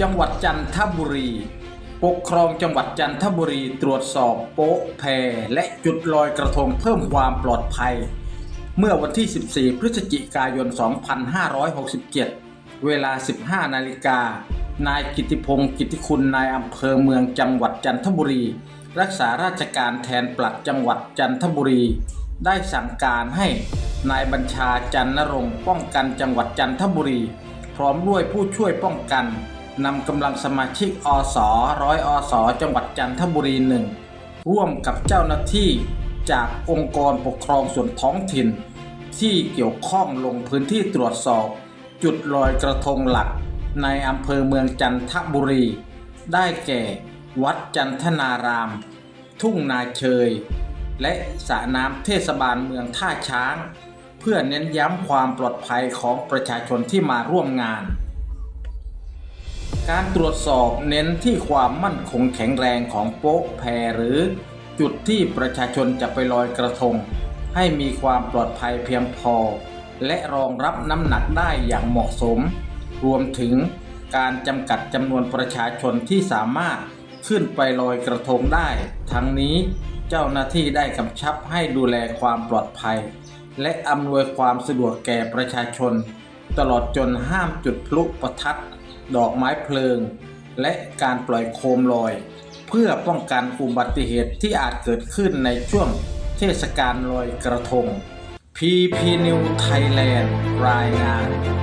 จังหวัดจันทบุรี ปกครองจังหวัดจันทบุรีตรวจสอบโป๊ะแพและจุดลอยกระทงเพิ่มความปลอดภัย เมื่อวันที่ 14 พฤศจิกายน 2567 เวลา 15 นาฬิกานายกิติพงศ์กิติคุณนายอำเภอเมืองจังหวัดจันทบุรี รักษาราชการแทนปลัดจังหวัดจันทบุรี ได้สั่งการให้นายบัญชาจันนรงป้องกันจังหวัดจันทบุรี พร้อมด้วยผู้ช่วยป้องกัน นำกำลังสมาชิกอสร้อยอสจังหวัดจันทบุรีหนึ่งร่วมกับเจ้าหน้าที่จากองค์กรปกครองส่วนท้องถิ่น ที่เกี่ยวข้องลงพื้นที่ตรวจสอบ จุดลอยกระทงหลักในอำเภอเมืองจันทบุรี ได้แก่ วัดจันทนาราม ทุ่งนาเชย และสระน้ำเทศบาลเมืองท่าช้าง เพื่อเน้นย้ำความปลอดภัยของประชาชนที่มาร่วมงาน การตรวจสอบเน้นที่ความมั่นคงแข็งแรงของโป๊ะแพหรือ จุดที่ประชาชนจะไปลอยกระทง ให้มีความปลอดภัยเพียงพอ และรองรับน้ำหนักได้อย่างเหมาะสม รวมถึงการจำกัดจำนวนประชาชนที่สามารถขึ้นไปลอยกระทงได้ ทั้งนี้เจ้าหน้าที่ได้กำชับให้ดูแลความปลอดภัย และอำนวยความสะดวกแก่ประชาชน ตลอดจนห้ามจุดพลุประทัด ดอกไม้เพลิง และการปล่อยโคมลอย เพื่อป้องกันอุบัติเหตุที่อาจเกิดขึ้นในช่วงเทศกาลลอยกระทง PP New Thailand รายงาน